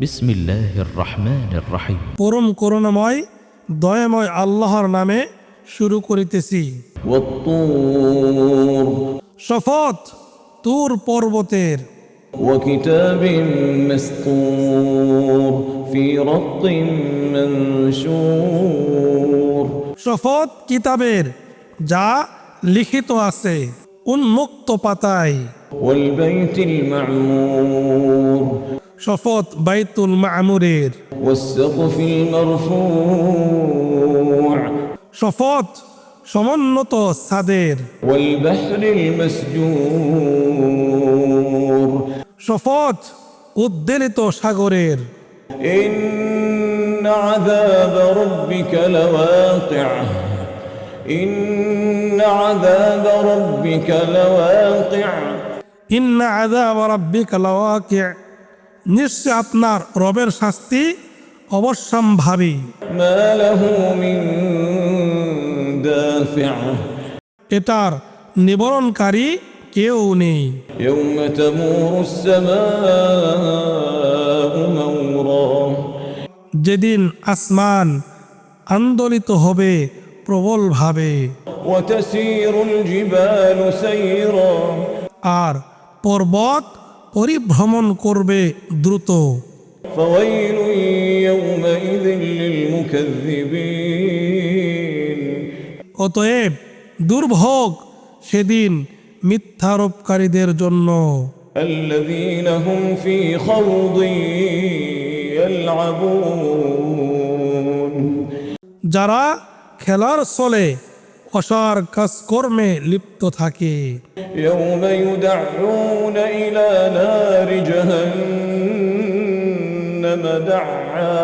بسم الله الرحمن الرحيم পরম করুণাময় দয়াময় আল্লাহর নামে শুরু করিতেছি والطور শপথ তুর পর্বতের وكتاب مسطور في رق منشور শপথ কিতাবের যা লিখিত আছে উন্মুক্ত পাতায় والبيت المعمور شفاط بيت المعمورير. والسقف المرفوع. شفاط شمنط صدير والبحر المسجور. شفاط قدلت شغرير إن عذاب ربك لواقع. إن عذاب ربك لواقع, إن عذاب ربك لواقع. নিশ্চয় আপনার রবের শাস্তি অবশ্যম্ভাবী। এটার নিবরণকারী কেউ নেই। যেদিন আসমান আন্দোলিত হবে প্রবলভাবে। আর পর্বত পরিভ্রমণ করবে দ্রুত। অতএব দুর্ভোগ সেদিন মিথ্যারোপকারীদের জন্য। যারা খেলার চলে অসার কাজকর্মে লিপ্ত থাকে يوم يدعون إلى نار جهنم دعا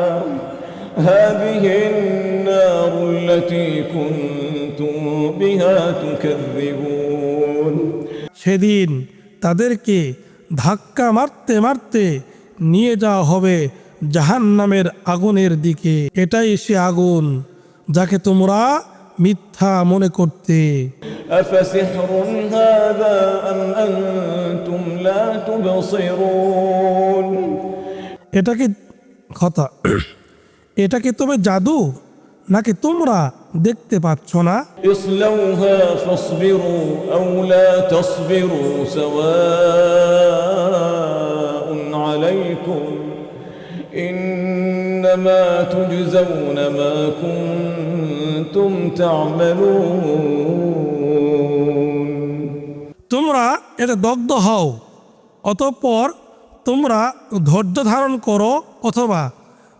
هذه النار التي كنتم بها تكذبون সেদিন তাদেরকে ধাক্কা মারতে মারতে নিয়ে যাওয়া হবে জাহান্নামের আগুনের দিকে এটাই সে আগুন যাকে তোমরা মিথ্যা মনে করতে أفسحر هذا أم أنتم لا تبصرون এটা কি কথা এটা কি তবে জাদু নাকি তোমরা দেখতে পাচ্ছ না اصلوها فاصبروا أو لا تصبروا سواء عليكم إنما تجزون ما كنتم تعملون তোমরা এতে দগ্ধ হও অতঃপর তোমরা ধৈর্য ধারণ করো অথবা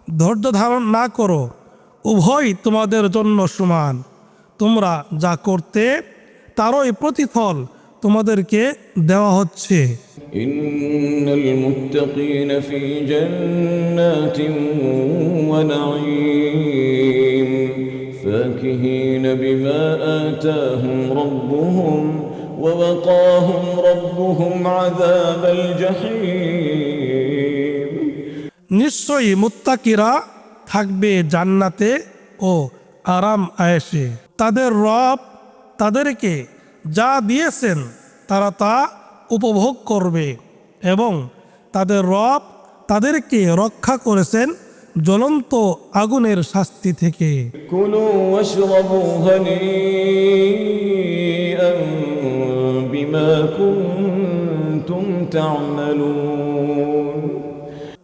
ধৈর্য ধারণ না করো উভয় তোমাদের জন্য সমান তোমরা যা করতে তারই প্রতিফল তোমাদেরকে দেওয়া হচ্ছে إن فاكهين بما آتاهم ربهم ووقاهم ربهم عذاب الجحيم নিশ্চয়ই মুত্তাকিরা থাকবে জান্নাতে ও আরাম আয়েসে তাদের রব তাদেরকে যা দিয়েছেন তারা তা উপভোগ করবে এবং তাদের রব তাদেরকে রক্ষা করেছেন জ্বলন্ত আগুনের শাস্তি থেকে।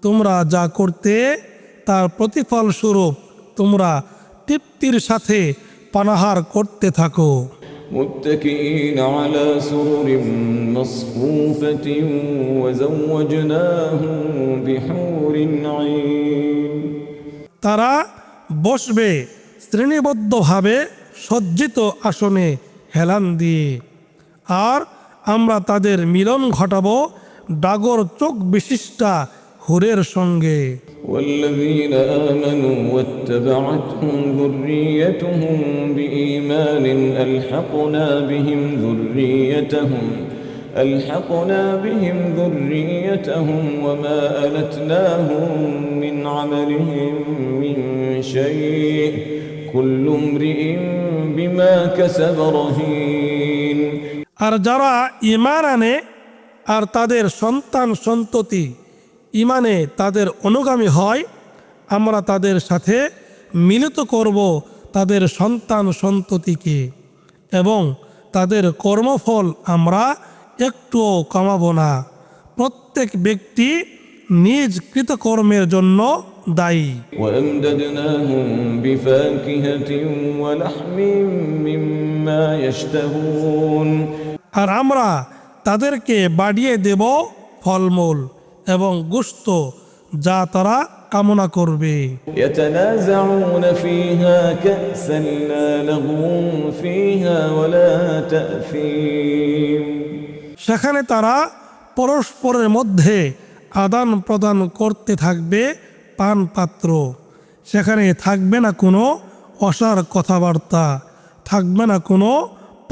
তোমরা যা করতে তার প্রতিফল স্বরূপ তোমরা তৃপ্তির সাথে পানাহার করতে থাকো। متكئين على سرر مصفوفة وزوجناهم بحور عين তারা বসবে শ্রেণীবদ্ধভাবে সজ্জিত আসনে হেলান দিয়ে আর আমরা তাদের মিলন ঘটাবো ডাগর চোখ বিশিষ্টা হুরের সঙ্গে والذين آمنوا واتبعتهم ذريتهم بإيمان ألحقنا بهم ذريتهم ألحقنا بهم ذريتهم وما ألتناهم من عملهم من شيء كل امرئ بما كسب رهين. أرجرا إيمانا أرتدر سنتان سنتتي ইমানে তাদের অনুগামী হয় আমরা তাদের সাথে মিলিত করব তাদের সন্তান সন্ততিকে এবং তাদের কর্মফল আমরা একটুও কমাবো না। প্রত্যেক ব্যক্তি নিজ কৃতকর্মের জন্য দায়ী। আর আমরা তাদেরকে বাড়িয়ে দেব ফলমূল। এবং গুস্ত যা তারা কামনা করবে। সেখানে তারা পরস্পরের মধ্যে আদান প্রদান করতে থাকবে পান পাত্র সেখানে থাকবে না কোনো অসার কথাবার্তা থাকবে না কোনো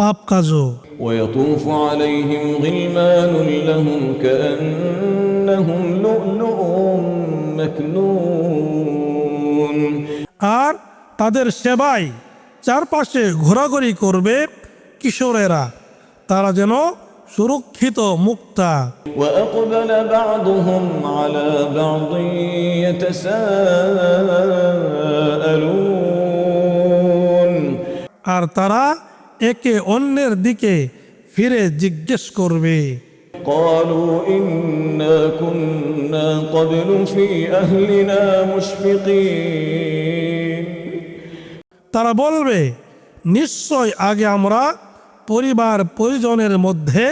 পাপ কাজও ويطوف عليهم غلمان لهم كأنهم لؤلؤ مكنون আর তাদের সেবায় চারপাশে ঘোরাঘুরি করবে কিশোরেরা তারা যেন সুরক্ষিত মুক্তা وأقبل بعضهم على بعض يتساءلون আর তারা একে অন্যের দিকে ফিরে জিজ্ঞেস করবে قالوا إنا كنا قبل في أهلنا مشفقين তারা বলবে নিশ্চয় আগে আমরা পরিবার পরিজনের মধ্যে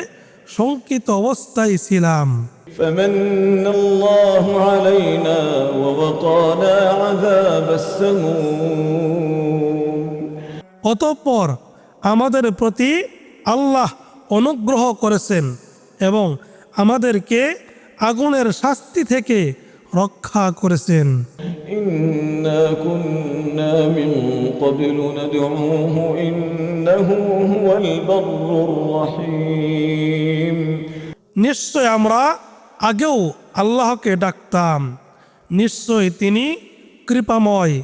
শঙ্কিত অবস্থায় ছিলাম فمن الله علينا ووقانا عذاب السموم অতঃপর আমাদের প্রতি আল্লাহ অনুগ্রহ করেছেন এবং আমাদেরকে আগুনের শাস্তি থেকে রক্ষা করেছেন। নিশ্চয় আমরা আগেও আল্লাহকে ডাকতাম। নিশ্চয় তিনি কৃপাময়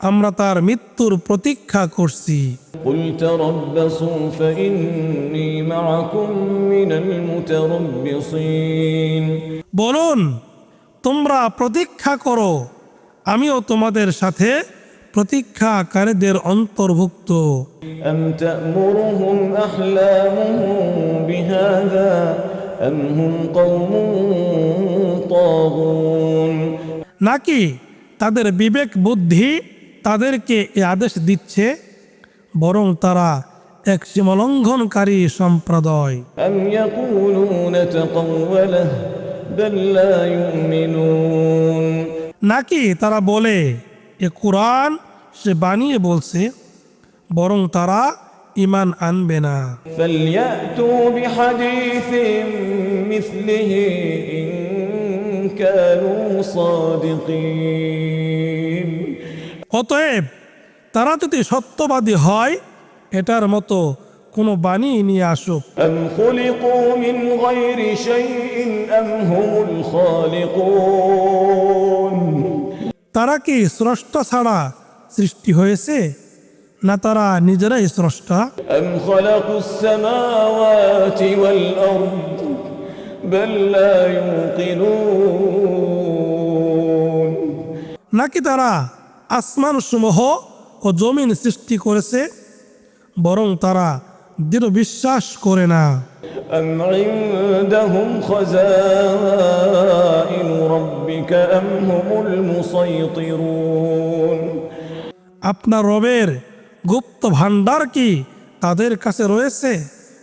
আমরা তার মৃত্যুর প্রতীক্ষা করছি। বলুন তোমরা প্রতীক্ষা করো। আমিও তোমাদের সাথে প্রতীক্ষাকারীদের অন্তর্ভুক্ত। নাকি তাদের বিবেক বুদ্ধি তাদেরকে এ আদেশ দিচ্ছে বরং তারা এক সীমালঙ্ঘনকারী সম্প্রদায় أم يقولون تقوله بل لا يؤمنون নাকি তারা বলে এ কোরআন সে বানিয়ে বলছে বরং তারা ইমান আনবে না فليأتوا بحديث مثله إن كانوا صادقين অতএব তারা যদি সত্যবাদী হয় এটার মতো কোনো বাণী নিয়ে আসুক। তারা কি স্রষ্টা ছাড়া সৃষ্টি হয়েছে না তারা নিজেরাই স্রষ্টা? নাকি তারা আসমান সমূহ ও জমিন সৃষ্টি করেছে বরং তারা দৃঢ় বিশ্বাস করে না أم عندهم خزائن ربك أم هم المسيطرون আপনার রবের গুপ্ত ভাণ্ডার কি তাদের কাছে রয়েছে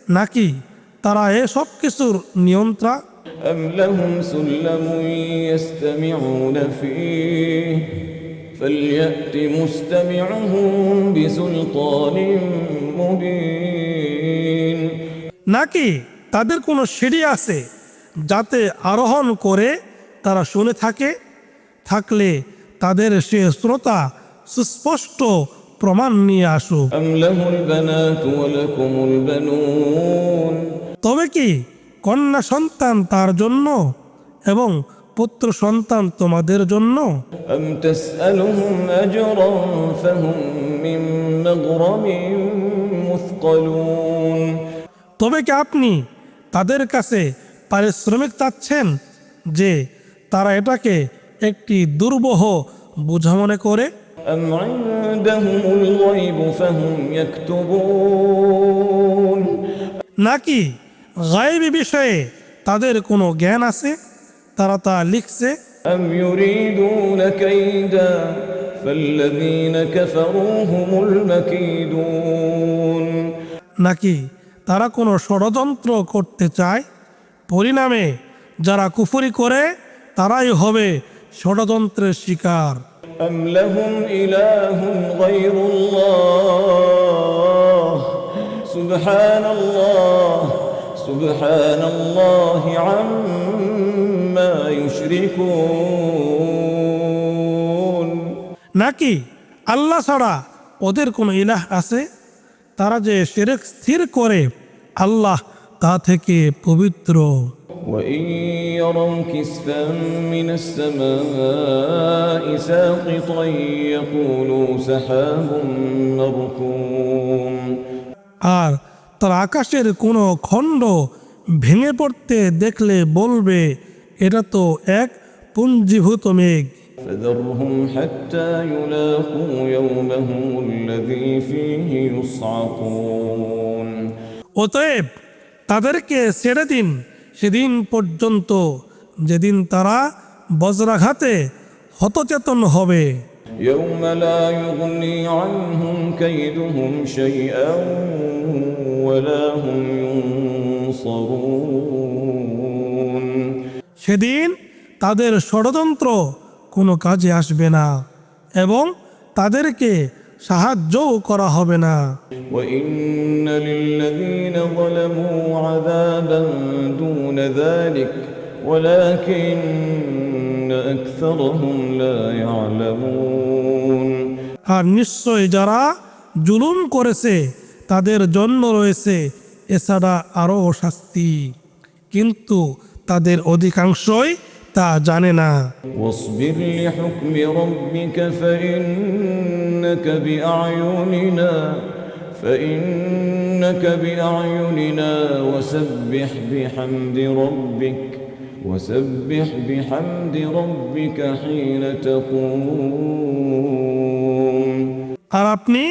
নাকি তারা এসব কিছুর নিয়ন্ত্রণ أم لهم سلم يستمعون فيه فليأت مستمعهم بسلطان مبين নাকি তাদের কোনো সিঁড়ি আছে যাতে আরোহণ করে তারা শুনে থাকে থাকলে তাদের সে শ্রোতা সুস্পষ্ট প্রমাণ নিয়ে আসুক أم له البنات ولكم البنون তবে কি কন্যা সন্তান তার জন্য এবং পুত্র সন্তান তোমাদের জন্য? তবে কি আপনি তাদের কাছে পারিশ্রমিক চাচ্ছেন যে তারা এটাকে একটি দুর্বহ বোঝা মনে করে? নাকি গায়েবী বিষয়ে তাদের কোনো জ্ঞান আছে? তারা তা লিখছে। নাকি তারা কোনো ষড়যন্ত্র করতে চায়? পরিণামে যারা কুফুরি করে তারাই হবে ষড়যন্ত্রের শিকার। সুবহানাল্লাহ সুবহানাল্লাহি غير الله سبحان الله سبحان الله عما يشركون নাকি আল্লাহ ছাড়া ওদের কোনো ইলাহ আছে তারা যে সেরেক স্থির করে আল্লাহ তা থেকে পবিত্র وإن يروا كسفا من السماء ساقطا يقولوا سحاب مركوم আর তার আকাশের কোনো খণ্ড ভেঙে পড়তে দেখলে বলবে এটা তো এক পুঞ্জীভূত মেঘ فذرهم حتى يلاقوا يومهم الذي فيه يصعقون অতএব তাদেরকে ছেড়ে দিন সেদিন পর্যন্ত যেদিন তারা বজ্রাঘাতে হতচেতন হবে يوم لا يغني عنهم كيدهم شيئا ولا هم ينصرون সেদিন তাদের ষড়যন্ত্র কোনো কাজে আসবে না এবং তাদেরকে সাহায্যও করা হবে না। আর নিশ্চয় যারা জুলুম করেছে তাদের জন্য রয়েছে এছাড়া আরও শাস্তি। কিন্তু তাদের অধিকাংশই তা জানে না واصبر لحكم ربك فإنك بأعيننا فإنك بأعيننا وسبح بحمد ربك وسبح بحمد ربك حين تقوم আর আপনি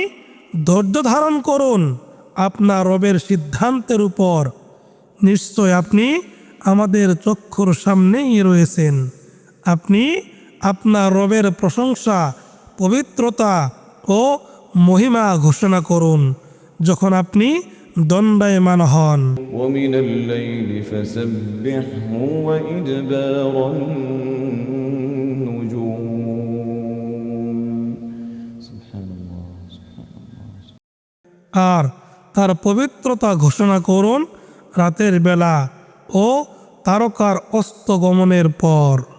ধৈর্য ধারণ করুন আপনার রবের সিদ্ধান্তের উপর নিশ্চয় আপনি আমাদের চক্ষুর সামনেই রয়েছেন। আপনি আপনার রবের প্রশংসা পবিত্রতা ও মহিমা ঘোষণা করুন যখন আপনি দণ্ডায়মান হন। আর তার পবিত্রতা ঘোষণা করুন রাতের বেলা। ও তারকার অস্তগমনের পর।